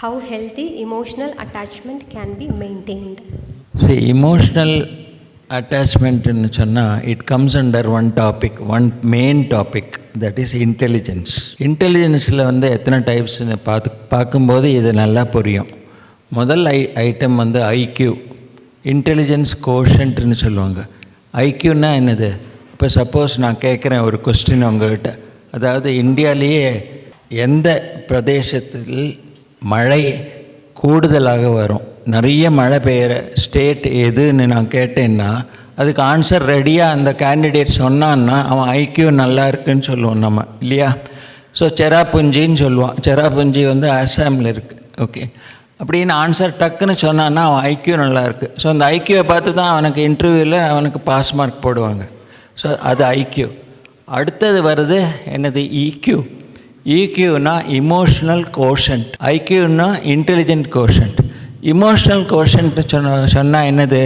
How healthy emotional attachment can be maintained. See, emotional attachmentன்னு சொன்னால் it comes under one topic one main topic that is intelligence இன்டெலிஜென்ஸில் வந்து எத்தனை டைப்ஸ்னு பார்த்து பார்க்கும்போது இது நல்லா புரியும். முதல் ஐ ஐட்டம் வந்து ஐக்யூ இன்டெலிஜென்ஸ் கோஷன்ட்னு சொல்லுவாங்க. ஐக்யூன்னா என்னது? இப்போ சப்போஸ் நான் கேட்குறேன் ஒரு கொஸ்டின் உங்ககிட்ட. அதாவது இந்தியாவிலேயே எந்த பிரதேசத்தில் மழை கூடுதலாக வரும்? நிறைய மழை பெய்கிற ஸ்டேட் எதுன்னு நான் கேட்டேன்னா அதுக்கு ஆன்சர் ரெடியாக அந்த கேண்டிடேட் சொன்னான்னா அவன் ஐக்கியூ நல்லா இருக்குன்னு சொல்லுவோம் நம்ம இல்லையா? ஸோ செராப்புஞ்சின்னு சொல்லுவான். செராப்புஞ்சி வந்து அசாமில் இருக்குது ஓகே அப்படின்னு ஆன்சர் டக்குன்னு சொன்னான்னா அவன் ஐக்கியூ நல்லா இருக்குது ஸோ அந்த ஐக்கியூவை பார்த்து தான் அவனுக்கு இன்டர்வியூவில் அவனுக்கு பாஸ் மார்க் போடுவாங்க. ஸோ அது ஐக்கியூ அடுத்தது வருது என்னது? இக்யூ இக்யூனா இமோஷ்னல் கோஷன்ட் ஐக்யூனா இன்டெலிஜென்ட் கோஷன்ட் இமோஷ்னல் கோஷன்ட் சொன்ன சொன்னால் என்னது?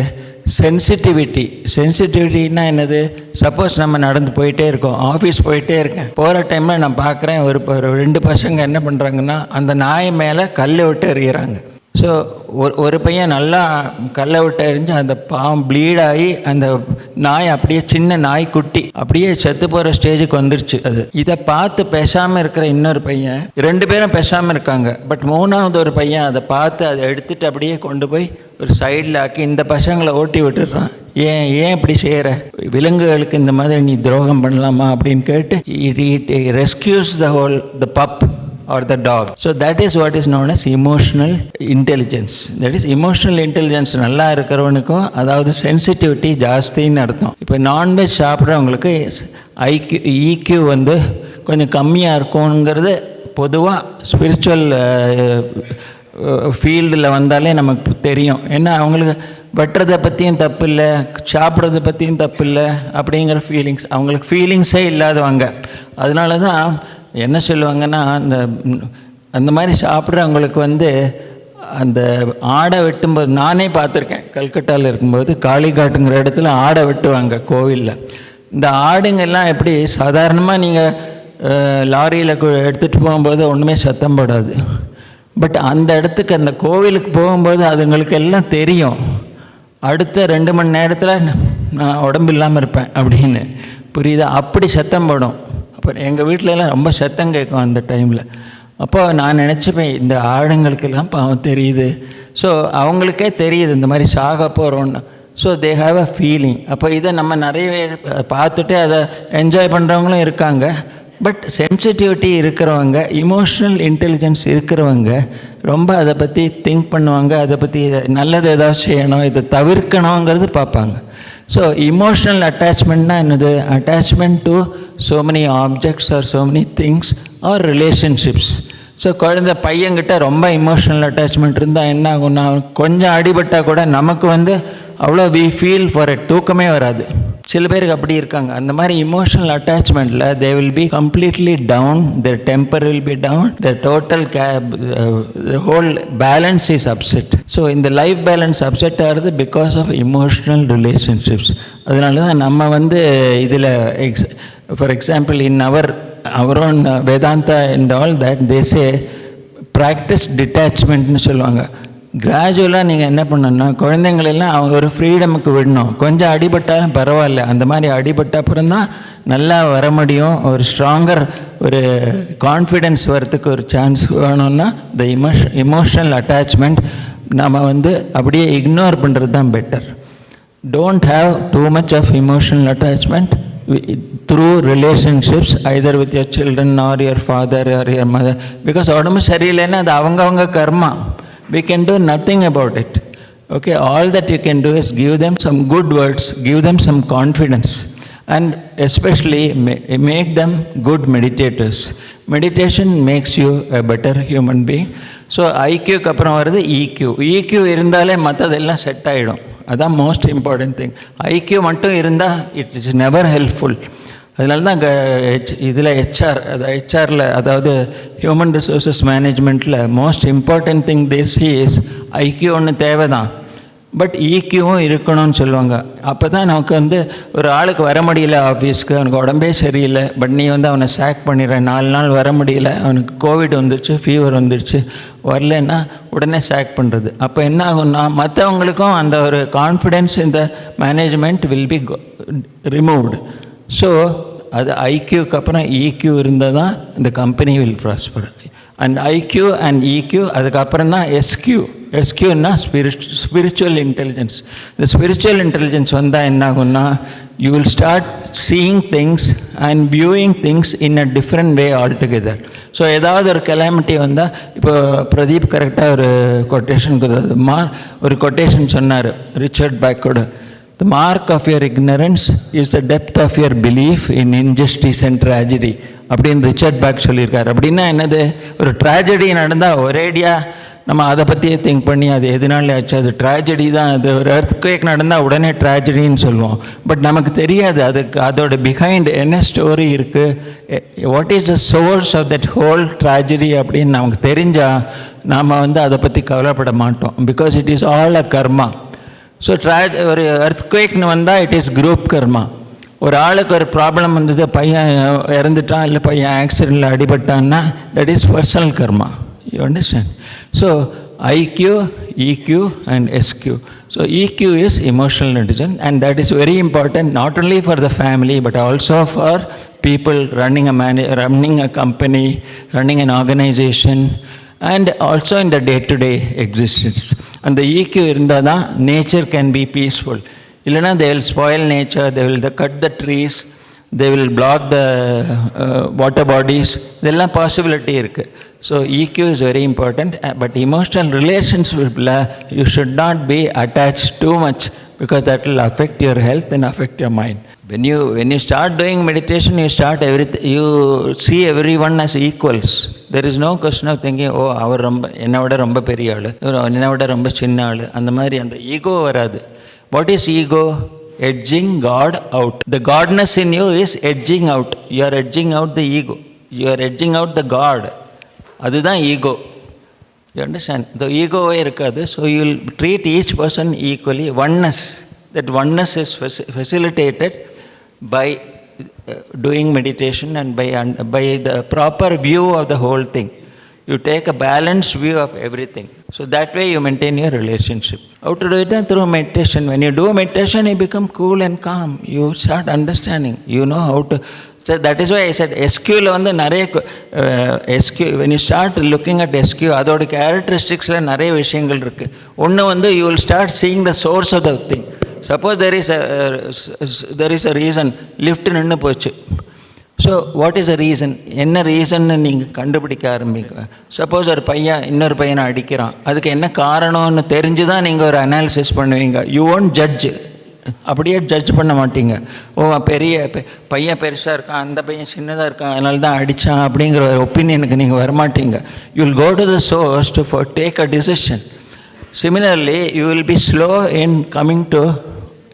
சென்சிட்டிவிட்டி சென்சிட்டிவிட்டின்னா என்னது? சப்போஸ் நம்ம நடந்து போயிட்டே இருக்கோம். ஆஃபீஸ் போயிட்டே இருக்கேன். போகிற டைமில் நான் பார்க்குறேன் ஒரு ரெண்டு பசங்க என்ன பண்ணுறாங்கன்னா அந்த நாய் மேலே கல் விட்டு எறிகிறாங்க ஸோ ஒரு ஒரு பையன் நல்லா கல்லை விட்டு எரிஞ்சு அந்த பாவம் ப்ளீட் ஆகி அந்த நாய் அப்படியே சின்ன நாய் குட்டி அப்படியே செத்து போகிற ஸ்டேஜுக்கு வந்துருச்சு அது. இதை பார்த்து பேசாமல் இருக்கிற இன்னொரு பையன் ரெண்டு பேரும் பேசாமல் இருக்காங்க. பட் மூணாவது ஒரு பையன் அதை பார்த்து அதை எடுத்துட்டு அப்படியே கொண்டு போய் ஒரு சைடில் ஆக்கி இந்த பசங்களை ஓட்டி விட்டுடுறான். ஏன் ஏன் இப்படி செய்கிற விலங்குகளுக்கு இந்த மாதிரி நீ துரோகம் பண்ணலாமா? அப்படின்னு கேட்டு it rescues the whole the pup or the dog. So that is what is known as emotional intelligence. That is emotional intelligence நல்லா இருக்கிறவனுக்கும் அதாவது சென்சிட்டிவிட்டி ஜாஸ்தின்னு அர்த்தம் இப்போ நான்வெஜ் சாப்பிட்றவங்களுக்கு ஐக்யூ ஈக்யூ வந்து கொஞ்சம் கம்மியாக இருக்குங்கிறது பொதுவாக ஸ்பிரிச்சுவல் ஃபீல்டில் வந்தாலே நமக்கு தெரியும் ஏன்னா அவங்களுக்கு வெட்டுறதை பற்றியும் தப்பு இல்லை சாப்பிட்றத பற்றியும் தப்பு இல்லை அப்படிங்கிற ஃபீலிங்ஸ் அவங்களுக்கு ஃபீலிங்ஸே இல்லாதவங்க அதனால தான் என்ன சொல்லுவாங்கன்னா அந்த அந்த மாதிரி சாப்பிட்றவங்களுக்கு வந்து அந்த ஆடை வெட்டும்போது நானே பார்த்துருக்கேன் கல்கட்டாவில் இருக்கும்போது காளிகாட்டுங்கிற இடத்துல ஆடை வெட்டுவாங்க கோவிலில். இந்த ஆடுங்கெல்லாம் எப்படி சாதாரணமாக நீங்கள் லாரியில் எடுத்துகிட்டு போகும்போது ஒன்றுமே சத்தம் போடாது. பட் அந்த இடத்துக்கு அந்த கோவிலுக்கு போகும்போது அதுங்களுக்கு எல்லாம் தெரியும். அடுத்த ரெண்டு மணி நேரத்தில் நான் உடம்பு இல்லாமல் இருப்பேன் அப்படின்னு. புரியுதா? அப்படி சத்தம் போடும். அப்போ எங்கள் வீட்டிலலாம் ரொம்ப சத்தம் கேட்கும் அந்த டைமில் அப்போ நான் நினச்சிப்பேன் இந்த ஆடுங்களுக்கெல்லாம் பாவம் தெரியுது. ஸோ அவங்களுக்கே தெரியுது இந்த மாதிரி சாக போகிறோன்னு so they have a feeling அப்போ இதை நம்ம நிறைய பேர் பார்த்துட்டு அதை என்ஜாய் பண்ணுறவங்களும் இருக்காங்க. பட் சென்சிட்டிவிட்டி இருக்கிறவங்க இமோஷ்னல் இன்டெலிஜென்ஸ் இருக்கிறவங்க ரொம்ப அதை பற்றி திங்க் பண்ணுவாங்க அதை பற்றி நல்லது ஏதாவது செய்யணும் இதை தவிர்க்கணுங்கிறது பார்ப்பாங்க. ஸோ இமோஷ்னல் அட்டாச்மெண்ட்னா என்னது? Attachment to so many objects or so many things or relationships so குழந்த பையன்கிட்ட ரொம்ப இமோஷ்னல் அட்டாச்மெண்ட் இருந்தால் என்ன ஆகும்னா கொஞ்சம் அடிபட்டால் கூட நமக்கு வந்து அவ்வளோ வி ஃபீல் ஃபார் இட் தூக்கமே வராது. சில பேருக்கு அப்படி இருக்காங்க. அந்த மாதிரி emotional அட்டாச்மெண்ட்டில் they will be completely down their temper will be down the total gap whole balance is upset so இந்த லைஃப் பேலன்ஸ் அப்செட் ஆகிறது பிகாஸ் ஆஃப் இமோஷ்னல் ரிலேஷன்ஷிப்ஸ் அதனால தான் நம்ம வந்து இதில் ex for example in our our own Vedanta and all that these practice டிட்டாச்மெண்ட்னு சொல்லுவாங்க. கிராஜுவலாக நீங்கள் என்ன பண்ணணும்னா குழந்தைங்களெல்லாம் அவங்க ஒரு ஃப்ரீடமுக்கு விடணும். கொஞ்சம் அடிபட்டாலும் பரவாயில்ல. அந்த மாதிரி அடிபட்ட அப்புறம் தான் நல்லா வர முடியும். ஒரு ஸ்ட்ராங்கர் ஒரு கான்ஃபிடென்ஸ் வரத்துக்கு ஒரு சான்ஸ் வேணும்னா இந்த இமோஷ் இமோஷனல் அட்டாச்மெண்ட் நம்ம வந்து அப்படியே இக்னோர் பண்ணுறது தான் better don't have too much of emotional attachment through relationships either with your children or your father or your mother because உடம்பு சரியில்லைன்னா அது அவங்கவுங்க karma. We can do nothing about it okay all that you can do is give them some good words give them some confidence and especially make them good meditators meditation makes you a better human being so ஐக்கியூக்கு அப்புறம் வருது EQ EQ இருந்தாலே மற்றதெல்லாம் set ஆகிடும் அதான் most important thing IQ மட்டும் இருந்தால் it is never helpful அதனால தான் அங்கே ஹெச் இதில் ஹெச்ஆர் அது ஹெச்ஆரில் அதாவது human resources மேனேஜ்மெண்ட்டில் most important thing this is IQ ஒன்று தேவை தான் பட் ஈக்கியூவும் இருக்கணும்னு சொல்லுவாங்க. அப்போ தான் நமக்கு வந்து ஒரு ஆளுக்கு வர முடியல ஆஃபீஸ்க்கு அவனுக்கு உடம்பே சரியில்லை. பட் நீ வந்து அவனை சேக் பண்ணிடுற நாலு நாள் வர முடியல. அவனுக்கு கோவிட் வந்துருச்சு ஃபீவர் வந்துருச்சு. வரலன்னா உடனே சேக் பண்ணுறது அப்போ என்ன ஆகும்னா மற்றவங்களுக்கும் அந்த ஒரு கான்ஃபிடென்ஸ் இந்த management will be removed so அது ஐக்யூக்கு அப்புறம் ஈக்யூ இருந்தால் தான் இந்த company will prosper and IQ and EQ அதுக்கப்புறம் தான் எஸ்கியூ எஸ்கியூன்னா ஸ்பிரிச் ஸ்பிரிச்சுவல் இன்டெலிஜென்ஸ் இந்த ஸ்பிரிச்சுவல் இன்டெலிஜென்ஸ் வந்தால் என்ன ஆகும்னா you will start seeing things and viewing things in a different way altogether so ஏதாவது ஒரு கெலாமிட்டி வந்தால் இப்போ பிரதீப் கரெக்டாக ஒரு கொட்டேஷன் மா ஒரு கொட்டேஷன் சொன்னார். ரிச்சர்ட் பேக்கோட. The mark of your ignorance is the depth of your belief in injustice and tragedy. அப்படின்னு ரிச்சர்ட் பேக் சொல்லியிருக்காரு. அப்படின்னா என்னது? ஒரு ட்ராஜடி நடந்தால் ஒரேடியாக நம்ம அதை பற்றியே திங்க் பண்ணி அது எதனால ஆச்சு? அது ட்ராஜடி தான். அது ஒரு எர்த்குவேக் நடந்தால் உடனே ட்ராஜடின்னு சொல்லுவோம். பட் நமக்கு தெரியாது அதுக்கு. அதோட பிஹைண்ட் என்ன ஸ்டோரி இருக்குது what is the source of that whole tragedy அப்படின்னு நமக்கு தெரிஞ்சால் நாம் வந்து அதை பற்றி கவலைப்பட மாட்டோம். Because it is all a karma so draw ஒரு எர்த்குவேக்னு வந்தால் இட் இஸ் குரூப் கர்மா ஒரு ஆளுக்கு ஒரு ப்ராப்ளம் வந்தது பையன் இறந்துட்டான் இல்லை பையன் ஆக்சிடெண்ட்டில் அடிபட்டான்னா that is personal karma you understand so IQ EQ and SQ so EQ is emotional intelligence and that is very important not important for the family but also for people running a மேனே running a company running an organisation and also in the day to day existence அந்த EQ இருந்தால் தான் nature can be peaceful இல்லைனா they will spoil nature they will cut the trees they will block the water bodies இதெல்லாம் possibility இருக்குது so EQ is very important but emotional ரிலேஷன்ஷிப்பில் you should not be attach too much because that will affect your health and affect your mind When you when you start doing meditation, you start everything. You see everyone as equals. There is no question of thinking oh அவர் ரொம்ப என்னை விட ரொம்ப பெரிய ஆள். இவர் என்னை விட ரொம்ப சின்ன ஆள். அந்த மாதிரி அந்த ஈகோ வராது. What is ego edging God out the godness in you is edging out you are edging out the ego you are edging out the God அதுதான் ஈகோ யூ அண்டர்ஸ்டாண்ட் த ஈகோவே இருக்காது. So you will treat each person equally oneness that oneness is facilitated By doing meditation and by by the proper view of the whole thing you take a balance view of everything so that way you maintain your relationship How to do it? Then through meditation. When you do meditation, you become cool and calm. You start understanding. You know how to. So that is why I said SQL வந்து நிறைய எஸ்கியூ when you start looking at SQ அதோட கேரக்டரிஸ்டிக்ஸில் நிறைய விஷயங்கள் இருக்குது ஒன்று வந்து you will start seeing the source of the thing. Suppose there is there is a reason lift நின்று போச்சு. So what is a reason என்ன ரீசன்னு நீங்கள் கண்டுபிடிக்க ஆரம்பிக்க சப்போஸ் ஒரு பையன் இன்னொரு பையனை அடிக்கிறான். அதுக்கு என்ன காரணம்னு தெரிஞ்சு தான் நீங்கள் ஒரு அனாலிசிஸ் பண்ணுவீங்க. யூ ஒன்ட் ஜட்ஜ் அப்படியே ஜட்ஜ் பண்ண மாட்டீங்க. ஓ பெரிய பெ- பையன் பெருசாக இருக்கான் அந்த பையன் சின்னதாக இருக்கான் அதனால தான் அடித்தான் அப்படிங்கிற ஒரு ஒப்பீனியனுக்கு நீங்கள் வரமாட்டீங்க. You will go to the source to for take a decision Similarly, you will be slow in coming to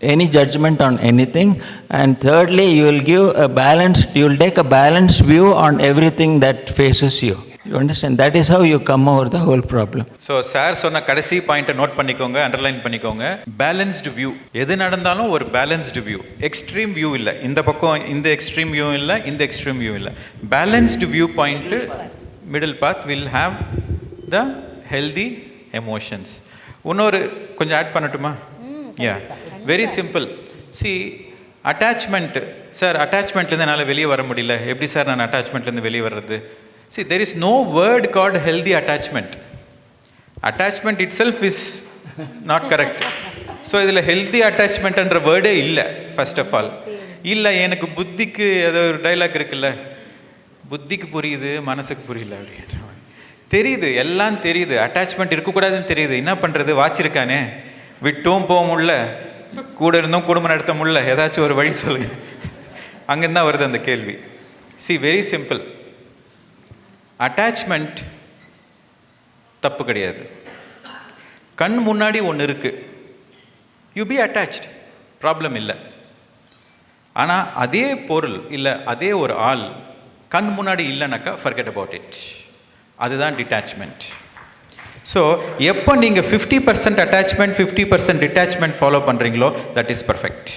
any judgment on anything. And thirdly, you give give a balanced, you will take a balanced view on everything that faces you. You understand that is how you come over the whole problem so sir சொன்ன கடைசி பாயிண்ட்டை note பண்ணிக்கோங்க underline பண்ணிக்கோங்க balanced view எது நடந்தாலும் ஒரு balanced view extreme view இல்லை இந்த பக்கம் இந்த எக்ஸ்ட்ரீம் வியூ இல்லை இந்த எக்ஸ்ட்ரீம் வியூ இல்லை balanced view point middle path will have the healthy emotions இன்னொரு கொஞ்சம் ஆட் பண்ணட்டுமா? Yeah very simple see attachment sir அட்டாச்மெண்ட்லேருந்து என்னால் வெளியே வர முடியல. எப்படி சார் நான் அட்டாச்மெண்ட்லேருந்து வெளியே வர்றது? See there is no word called healthy attachment attachment itself is not correct so இதில் ஹெல்தி அட்டாச்மெண்ட்ன்ற வேர்டே இல்லை ஃபர்ஸ்ட் ஆஃப் ஆல் இல்லை எனக்கு புத்திக்கு ஏதோ ஒரு டைலாக் இருக்குல்ல. புத்திக்கு புரியுது மனசுக்கு புரியல அப்படின்ற. தெரியுது எல்லாம் தெரியுது. அட்டாச்மெண்ட் இருக்கக்கூடாதுன்னு தெரியுது. என்ன பண்ணுறது வாச்சிருக்கானே விட்டும் போக முடியல. கூட இருந்தும் குடும்பம் நடத்த முடியல. ஏதாச்சும் ஒரு வழி சொல்லுங்க. அங்கேருந்து தான் வருது அந்த கேள்வி. சி வெரி சிம்பிள் அட்டாச்மெண்ட் தப்பு கிடையாது. கண் முன்னாடி ஒன்று இருக்குது யூ பி அட்டாச்ட் ப்ராப்ளம் இல்லை. ஆனால் அதே பொருள் இல்லை அதே ஒரு ஆள் கண் முன்னாடி இல்லைனாக்கா ஃபர்கெட் அபவுட் இட் அதுதான் டிட்டாச்மெண்ட் ஸோ எப்போ நீங்கள் fifty percent attachment fifty percent detachment follow பண்ணுறீங்களோ தட் இஸ் பர்ஃபெக்ட்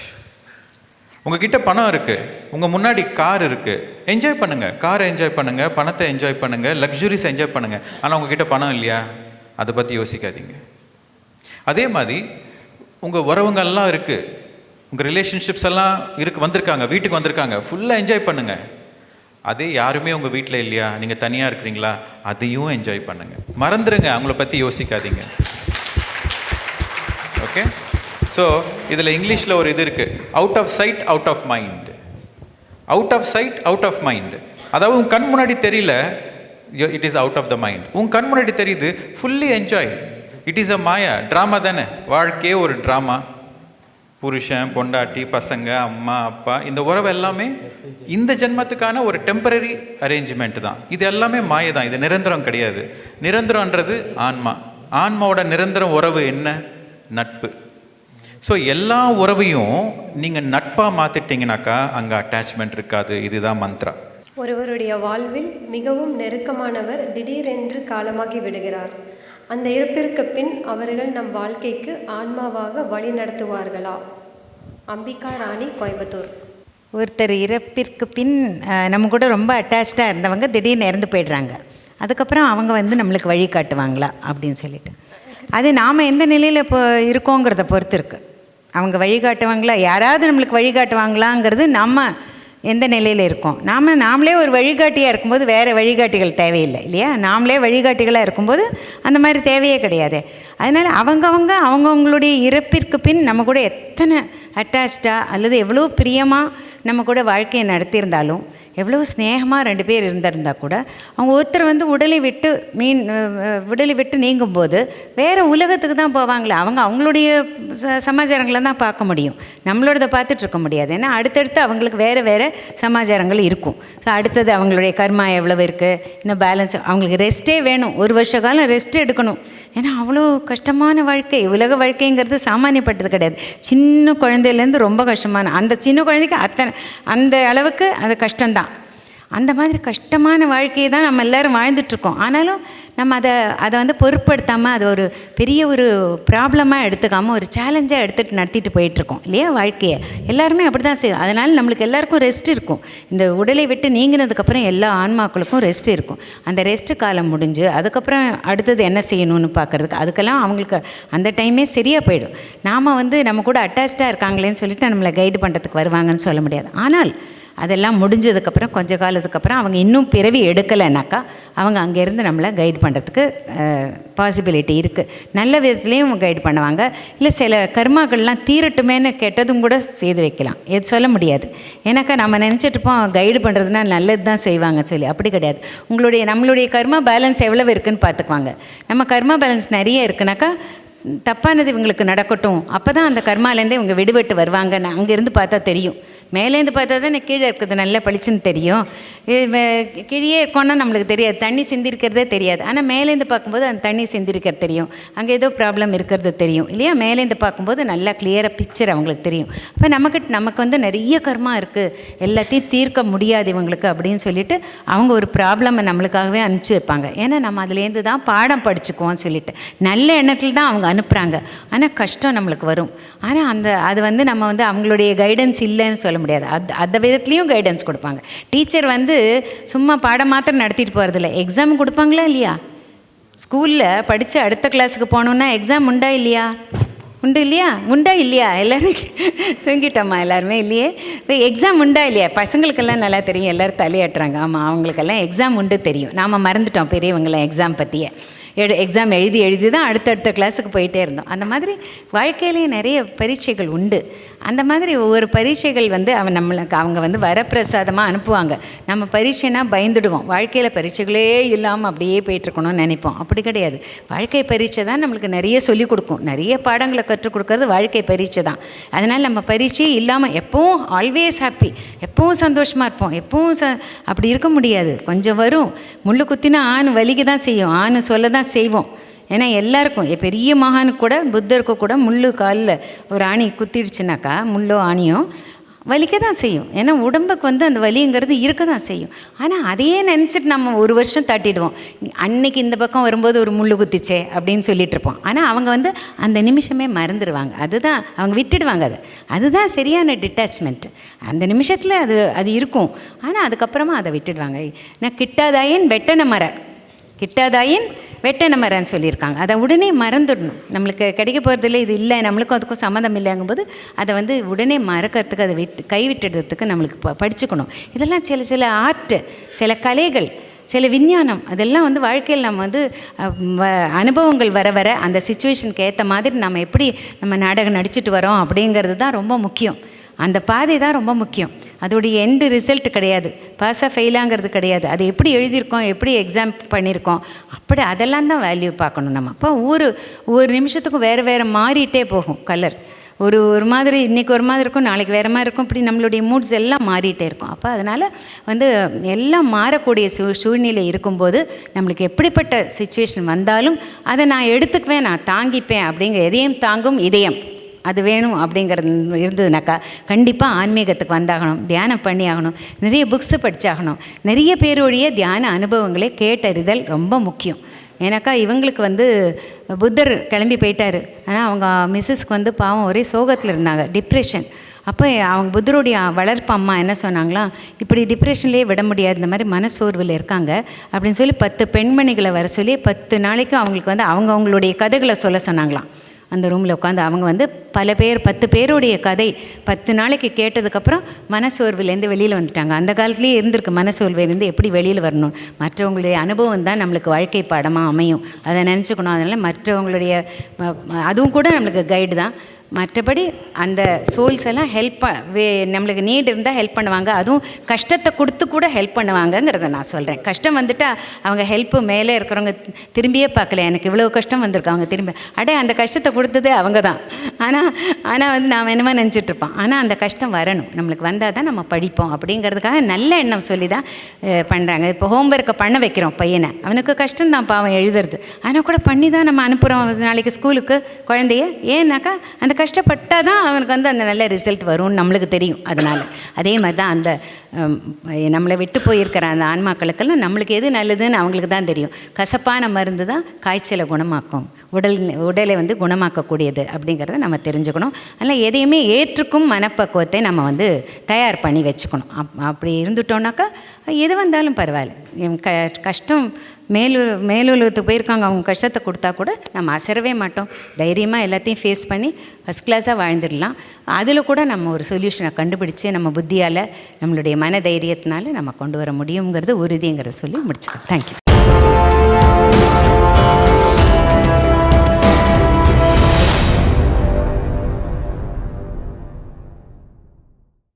உங்ககிட்ட பணம் இருக்குது உங்கள் முன்னாடி கார் இருக்குது என்ஜாய் பண்ணுங்கள் காரை என்ஜாய் பண்ணுங்கள் பணத்தை என்ஜாய் பண்ணுங்கள் லக்ஸுரிஸ் என்ஜாய் பண்ணுங்கள் ஆனால் உங்ககிட்ட பணம் இல்லையா? அதை பற்றி யோசிக்காதீங்க. அதே மாதிரி உங்கள் உறவுங்கள்லாம் இருக்குது உங்கள் ரிலேஷன்ஷிப்ஸ் எல்லாம் இருக்கு வந்திருக்காங்க வீட்டுக்கு வந்திருக்காங்க. ஃபுல்லாக என்ஜாய் பண்ணுங்கள் அதே யாருமே உங்கள் வீட்டில் இல்லையா? நீங்கள் தனியாக இருக்கிறீங்களா? அதையும் என்ஜாய் பண்ணுங்கள் மறந்துடுங்க அவங்கள பற்றி யோசிக்காதீங்க. ஓகே ஸோ இதில் இங்கிலீஷில் ஒரு இது இருக்குது out of sight out of mind out of sight out of mind அதாவது உன் கண் முன்னாடி தெரியல it is out of the mind உன் கண் முன்னாடி தெரியுது fully enjoy it is a maya drama தானே. வாழ்க்கையே ஒரு ட்ராமா புருஷன் பொண்டாட்டி பசங்க அம்மா அப்பா இந்த உறவு எல்லாமே இந்த ஜென்மத்துக்கான ஒரு டெம்பரரி அரேஞ்ச்மெண்ட் தான். இது எல்லாமே மாய தான். இது நிரந்தரம் கிடையாது. நிரந்தரன்றது ஆன்மா. ஆன்மாவோட நிரந்தரம் உறவு என்ன? நட்பு. ஸோ எல்லா உறவையும் நீங்கள் நட்பாக மாற்றிட்டீங்கனாக்கா அங்கே அட்டாச்மெண்ட் இருக்காது. இதுதான் மந்த்ரா. ஒருவருடைய வாழ்வில் மிகவும் நெருக்கமானவர் திடீரென்று காலமாகி விடுகிறார். அந்த இறப்பிற்கு பின் அவர்கள் நம் வாழ்க்கைக்கு ஆன்மாவாக வழி நடத்துவார்களா? அம்பிகா ராணி கோயம்புத்தூர். ஒருத்தர் இறப்பிற்கு பின் நம்ம கூட ரொம்ப அட்டாச்சாக இருந்தவங்க திடீர்னு இறந்து போயிடுறாங்க. அதுக்கப்புறம் அவங்க வந்து நம்மளுக்கு வழி காட்டுவாங்களா அப்படின்னு சொல்லிட்டு. அது நாம் எந்த நிலையில் இப்போ இருக்கோங்கிறத பொறுத்து இருக்குது அவங்க வழிகாட்டுவாங்களா யாராவது நம்மளுக்கு வழிகாட்டுவாங்களாங்கிறது நம்ம எந்த நிலையில் இருக்கோம்? நாம் நாமளே ஒரு வழிகாட்டியாக இருக்கும்போது வேறு வழிகாட்டிகள் தேவையில்லை இல்லையா? நாமளே வழிகாட்டிகளாக இருக்கும்போது அந்த மாதிரி தேவையே கிடையாது. அதனால் அவங்கவங்க அவங்கவுங்களுடைய இறப்பிற்கு பின் நம்ம கூட எத்தனை அட்டாச்சாக அல்லது எவ்வளோ பிரியமாக நம்ம கூட வாழ்க்கையை நடத்தியிருந்தாலும் எவ்வளோ ஸ்நேகமாக ரெண்டு பேர் இருந்திருந்தா கூட அவங்க ஒருத்தர் வந்து உடலை விட்டு மீன் உடலை விட்டு நீங்கும் போது வேறு உலகத்துக்கு தான் போவாங்களே அவங்க அவங்களுடைய ச- சமாச்சாரங்களை தான் பார்க்க முடியும். நம்மளோடத பார்த்துட்டு இருக்க முடியாது. ஏன்னா அடுத்தடுத்து அவங்களுக்கு வேறு வேறு சமாச்சாரங்கள் இருக்கும். ஸோ அடுத்தது அவங்களுடைய கர்மா எவ்வளவு இருக்குது இன்னும் பேலன்ஸ் அவங்களுக்கு ரெஸ்ட்டே வேணும். ஒரு வருஷ காலம் ரெஸ்ட் எடுக்கணும். ஏன்னா அவ்வளோ கஷ்டமான வாழ்க்கை. உலக வாழ்க்கைங்கிறது சாமானியப்பட்டது கிடையாது. சின்ன குழந்தையிலேருந்து ரொம்ப கஷ்டமான அந்த சின்ன குழந்தைக்கு அத்தனை அந்த அளவுக்கு அது கஷ்டம்தான். அந்த மாதிரி கஷ்டமான வாழ்க்கையை தான் நம்ம எல்லாரும் வாழ்ந்துட்டுருக்கோம். ஆனாலும் நம்ம அதை அதை வந்து பொருட்படுத்தாமல் அது ஒரு பெரிய ஒரு ப்ராப்ளமாக எடுத்துக்காமல் ஒரு சேலஞ்சாக எடுத்துகிட்டு நடத்திட்டு போயிட்டுருக்கோம். இல்லையா? வாழ்க்கையை. எல்லாருமே அப்படி தான் செய்யும் அதனால் நம்மளுக்கு எல்லாருக்கும் ரெஸ்ட் இருக்கும். இந்த உடலை விட்டு நீங்கினதுக்கப்புறம் எல்லா ஆன்மாக்களுக்கும் ரெஸ்ட் இருக்கும். அந்த ரெஸ்ட் காலம் முடிஞ்சு அதுக்கப்புறம் அடுத்தது என்ன செய்யணும்னு பார்க்குறதுக்கு அதுக்கெல்லாம் அவங்களுக்கு அந்த டைமே சரியாக போயிடும். நாம் வந்து நம்ம கூட அட்டாச்சாக இருக்காங்களேன்னு சொல்லிட்டு நம்மளை கைடு பண்ணுறதுக்கு வருவாங்கன்னு சொல்ல முடியாது. ஆனால் அதெல்லாம் முடிஞ்சதுக்கப்புறம் கொஞ்ச காலத்துக்கு அப்புறம் அவங்க இன்னும் பிறவி எடுக்கலைனாக்கா அவங்க அங்கேருந்து நம்மளை கைட் பண்ணுறதுக்கு பாசிபிலிட்டி இருக்குது நல்ல விதத்துலேயும் கைட் பண்ணுவாங்க. இல்லை சில கர்மாக்கள்லாம் தீரட்டுமேன்னு கெட்டதும் கூட செய்து வைக்கலாம். எது சொல்ல முடியாது. ஏன்னாக்கா நம்ம நினச்சிட்ருப்போம் கைடு பண்ணுறதுனா நல்லது தான் செய்வாங்க சொல்லி. அப்படி கிடையாது. உங்களுடைய நம்மளுடைய கர்மா பேலன்ஸ் எவ்வளவு இருக்குதுன்னு பார்த்துக்குவாங்க. நம்ம கர்மா பேலன்ஸ் நிறைய இருக்குனாக்கா தப்பானது இவங்களுக்கு நடக்கட்டும். அப்போ தான் அந்த கர்மாலேருந்தே இவங்க விடுபட்டு வருவாங்கன்னு அங்கேருந்து பார்த்தா தெரியும். மேலேருந்து பார்த்தா தான் கீழே இருக்கிறது நல்லா பளிச்சுன்னு தெரியும். கீழே இருக்கோன்னா நம்மளுக்கு தெரியாது. தண்ணி சிந்திருக்கிறதே தெரியாது. ஆனால் மேலேருந்து பார்க்கும்போது அந்த தண்ணி சிந்திருக்கிறது தெரியும். அங்கே ஏதோ ப்ராப்ளம் இருக்கிறது தெரியும். இல்லையா? மேலேருந்து பார்க்கும்போது நல்லா கிளியராக பிக்சர் அவங்களுக்கு தெரியும். அப்போ நமக்கு நமக்கு வந்து நிறைய கர்மா இருக்குது எல்லாத்தையும் தீர்க்க முடியாது இவங்களுக்கு அப்படின்னு சொல்லிட்டு அவங்க ஒரு ப்ராப்ளமை நம்மளுக்காகவே அனுப்பிச்சி வைப்பாங்க. ஏன்னா நம்ம அதுலேருந்து தான் பாடம் படிச்சுக்குவோம்னு சொல்லிட்டு. நல்ல எண்ணத்தில் தான் அவங்க அனுப்புகிறாங்க ஆனால் கஷ்டம் நம்மளுக்கு வரும். ஆனால் அந்த அது வந்து நம்ம வந்து அவங்களுடைய கைடன்ஸ் இல்லைன்னு சொல்ல முடியாது. அது அந்த விதத்துலேயும் கைடன்ஸ் கொடுப்பாங்க. டீச்சர் வந்து சும்மா பாடம் மாத்திரம் நடத்திட்டு போகிறதில்ல எக்ஸாம் கொடுப்பாங்களா இல்லையா? ஸ்கூலில் படித்து அடுத்த கிளாஸுக்கு போகணுன்னா எக்ஸாம் உண்டா இல்லையா? உண்டு இல்லையா? உண்டா இல்லையா? எல்லோரும் தூங்கிட்டோம்மா எல்லாருமே இல்லையே? இப்போ எக்ஸாம் உண்டா இல்லையா? பசங்களுக்கெல்லாம் நல்லா தெரியும். எல்லோரும் தலையாட்டுறாங்க. ஆமாம் அவங்களுக்கெல்லாம் எக்ஸாம் உண்டு தெரியும். நாம் மறந்துட்டோம் பெரியவங்களாம் எக்ஸாம் பற்றியே எடு எக்ஸாம் எழுதி எழுதி தான் அடுத்தடுத்த கிளாஸுக்கு போயிட்டே இருந்தோம். அந்த மாதிரி வாழ்க்கையிலேயே நிறைய பரீட்சைகள் உண்டு. அந்த மாதிரி ஒவ்வொரு பரீட்சைகள் வந்து அவன் நம்மளுக்கு அவங்க வந்து வரப்பிரசாதமாக அனுப்புவாங்க. நம்ம பரீட்சைனா பயந்துடுவோம். வாழ்க்கையில் பரீட்சைகளே இல்லாமல் அப்படியே போயிட்டுருக்கணும்னு நினைப்போம். அப்படி கிடையாது. வாழ்க்கை பரீட்சை தான் நம்மளுக்கு நிறைய சொல்லிக் கொடுக்கும். நிறைய பாடங்களை கற்றுக் கொடுக்கறது வாழ்க்கை பரீட்சை தான். அதனால் நம்ம பரீட்சையே இல்லாமல் எப்பவும் ஆல்வேஸ் ஹாப்பி எப்பவும் சந்தோஷமாக இருப்போம். எப்பவும் ச அப்படி இருக்க முடியாது. கொஞ்சம் வரும். முள்ளு குத்தினா ஆண் வலிக்கு தான் செய்யும். ஆண் சொல்ல தான் செய்வோம். ஏன்னா எல்லாருக்கும் பெரிய மகானுக்கு கூட புத்தருக்கு கூட முள்ளு காலில் ஒரு ஆணி குத்திடுச்சுனாக்கா முள்ளோ ஆணியோ வலிக்க தான் செய்யும். ஏன்னா உடம்புக்கு வந்து அந்த வலிங்கிறது இருக்க தான் செய்யும். ஆனால் அதையே நினச்சிட்டு நம்ம ஒரு வருஷம் தட்டிடுவோம். அன்னைக்கு இந்த பக்கம் வரும்போது ஒரு முள்ளு குத்திச்சே அப்படின்னு சொல்லிட்டு இருப்போம். ஆனால் அவங்க வந்து அந்த நிமிஷமே மறந்துடுவாங்க அதுதான் அவங்க விட்டுடுவாங்க அதை. அதுதான் சரியான டிட்டாச்மெண்ட் அந்த நிமிஷத்தில் அது அது இருக்கும். ஆனால் அதுக்கப்புறமா அதை விட்டுடுவாங்க. நான் கிட்டாதாயின் வெட்டன மர. கிட்டாதாயின் வெட்டன மரன்னு சொல்லியிருக்காங்க. அதை உடனே மறந்துடணும். நம்மளுக்கு கிடைக்க போகிறதில்ல இது இல்லை நம்மளுக்கும் அதுக்கும் சம்மந்தம் இல்லைங்கும்போது அதை வந்து உடனே மறக்கிறதுக்கு அதை விட்டு கைவிட்டுறதுக்கு நம்மளுக்கு ப படிச்சுக்கணும். இதெல்லாம் சில சில ஆர்ட்டு சில கலைகள் சில விஞ்ஞானம் அதெல்லாம் வந்து வாழ்க்கையில் நம்ம வந்து வ- அனுபவங்கள் வர வர அந்த சுச்சுவேஷனுக்கு ஏற்ற மாதிரி நம்ம எப்படி நம்ம நாடகம் நடிச்சிட்டு வரோம் அப்படிங்கிறது தான் ரொம்ப முக்கியம். அந்த பாதை தான் ரொம்ப முக்கியம். அதோடைய எண்டு ரிசல்ட் கிடையாது. பாஸாக ஃபெயிலாங்கிறது கிடையாது. அது எப்படி எழுதியிருக்கோம்? எப்படி எக்ஸாம் பண்ணியிருக்கோம்? அப்படி அதெல்லாம் தான் வேல்யூ பார்க்கணும் நம்ம. அப்போ ஒவ்வொரு ஒவ்வொரு நிமிஷத்துக்கும் வேறு வேறு மாறிட்டே போகும் கலர் ஒரு ஒரு மாதிரி இன்றைக்கி ஒரு மாதிரி இருக்கும் நாளைக்கு வேறு மாதிரி இருக்கும். இப்படி நம்மளுடைய மூட்ஸ் எல்லாம் மாறிட்டே இருக்கும். அப்போ அதனால் வந்து எல்லாம் மாறக்கூடிய சூ சூழ்நிலை இருக்கும்போது நம்மளுக்கு எப்படிப்பட்ட சுச்சுவேஷன் வந்தாலும் அதை நான் எடுத்துக்குவேன் நான் தாங்கிப்பேன் அப்படிங்கிற எதையும் தாங்கும் இதயம். அது வேணும் அப்படிங்கிறது இருந்ததுனாக்கா கண்டிப்பாக ஆன்மீகத்துக்கு வந்தாகணும் தியானம் பண்ணி ஆகணும் நிறைய புக்ஸு படிச்சாகணும். நிறைய பேருடைய தியான அனுபவங்களை கேட்டறிதல் ரொம்ப முக்கியம். ஏன்னாக்கா இவங்களுக்கு வந்து புத்தர் கிளம்பி போயிட்டாரு. ஆனால் அவங்க மிஸ்ஸஸ்க்கு வந்து பாவம் ஒரே சோகத்தில் இருந்தாங்க டிப்ரெஷன் அப்போ அவங்க புத்தருடைய வளர்ப்பு அம்மா என்ன சொன்னாங்களாம் இப்படி டிப்ரெஷன்லேயே விட முடியாது இந்த மாதிரி மனசோர்வில் இருக்காங்க அப்படின்னு சொல்லி பத்து பெண்மணிகளை வர சொல்லி பத்து நாளைக்கு அவங்களுக்கு வந்து அவங்க அவங்களுடைய கதைகளை சொல்ல சொன்னாங்களாம். அந்த ரூமில் உட்காந்து அவங்க வந்து பல பேர் பத்து பேருடைய கதை பத்து நாளைக்கு கேட்டதுக்கப்புறம் மனசோர்வுலேருந்து வெளியில் வந்துட்டாங்க. அந்த காலத்துலேயே இருந்திருக்கு மனசோர்வுலேருந்து எப்படி வெளியில் வரணும். மற்றவங்களுடைய அனுபவம் தான் நம்மளுக்கு வாழ்க்கை பாடமாக அமையும். அதை நினச்சிக்கணும். அதனால் மற்றவங்களுடைய அதுவும் கூட நம்மளுக்கு கைடு தான். மற்றபடி அந்த சோல்ஸ் எல்லாம் ஹெல்ப் வே நம்மளுக்கு நீட் இருந்தால் ஹெல்ப் பண்ணுவாங்க. அதுவும் கஷ்டத்தை கொடுத்து கூட ஹெல்ப் பண்ணுவாங்கங்கிறத நான் சொல்கிறேன் கஷ்டம் வந்துட்டால் அவங்க ஹெல்ப்பு மேலே இருக்கிறவங்க திரும்பியே பார்க்கல. எனக்கு இவ்வளோ கஷ்டம் வந்திருக்கு. அவங்க திரும்பி அடே அந்த கஷ்டத்தை கொடுத்ததே அவங்க தான். ஆனால் ஆனால் வந்து நாம் என்னமோ நினச்சிட்டு ஆனால் அந்த கஷ்டம் வரணும். நம்மளுக்கு வந்தால் தான் நம்ம படிப்போம் அப்படிங்கிறதுக்காக நல்ல எண்ணம் சொல்லி தான் பண்ணுறாங்க இப்போ ஹோம்ஒர்க்கை பண்ண வைக்கிறோம் பையனை. அவனுக்கு கஷ்டம் தான் பாவம் எழுதுறது. ஆனால் கூட பண்ணி தான் நம்ம அனுப்புகிறோம் நாளைக்கு ஸ்கூலுக்கு குழந்தைய. ஏன்னாக்கா அந்த கஷ்டப்பட்டால் தான் அவனுக்கு வந்து அந்த நல்ல ரிசல்ட் வரும்னு நம்மளுக்கு தெரியும். அதனால் அதே மாதிரி தான் அந்த நம்மளை விட்டு போயிருக்கிற அந்த ஆன்மாக்களுக்கெல்லாம் நம்மளுக்கு எது நல்லதுன்னு அவங்களுக்கு தான் தெரியும். கசப்பான மருந்து தான் காய்ச்சலை குணமாக்கும். உடல் உடலை வந்து குணமாக்கக்கூடியது அப்படிங்கிறத நம்ம தெரிஞ்சுக்கணும். அதனால் எதையுமே ஏற்றுக்கும் மனப்பக்குவத்தை நம்ம வந்து தயார் பண்ணி வச்சுக்கணும். அப் அப்படி இருந்துட்டோம்னாக்கா எது வந்தாலும் பரவாயில்ல. க கஷ்டம் மேலு மேலுலகத்துக்கு போயிருக்காங்க. அவங்க கஷ்டத்தை கொடுத்தா கூட நம்ம அசரவே மாட்டோம். தைரியமாக எல்லாத்தையும் ஃபேஸ் பண்ணி ஃபஸ்ட் கிளாஸாக வாழ்ந்துடலாம். அதில் கூட நம்ம ஒரு சொல்யூஷனை கண்டுபிடிச்சு நம்ம புத்தியால் நம்மளுடைய மன தைரியத்தினால நம்ம கொண்டு வர முடியுங்கிறது உறுதிங்கிறத சொல்லி முடிச்சுக்கலாம். தேங்க்யூ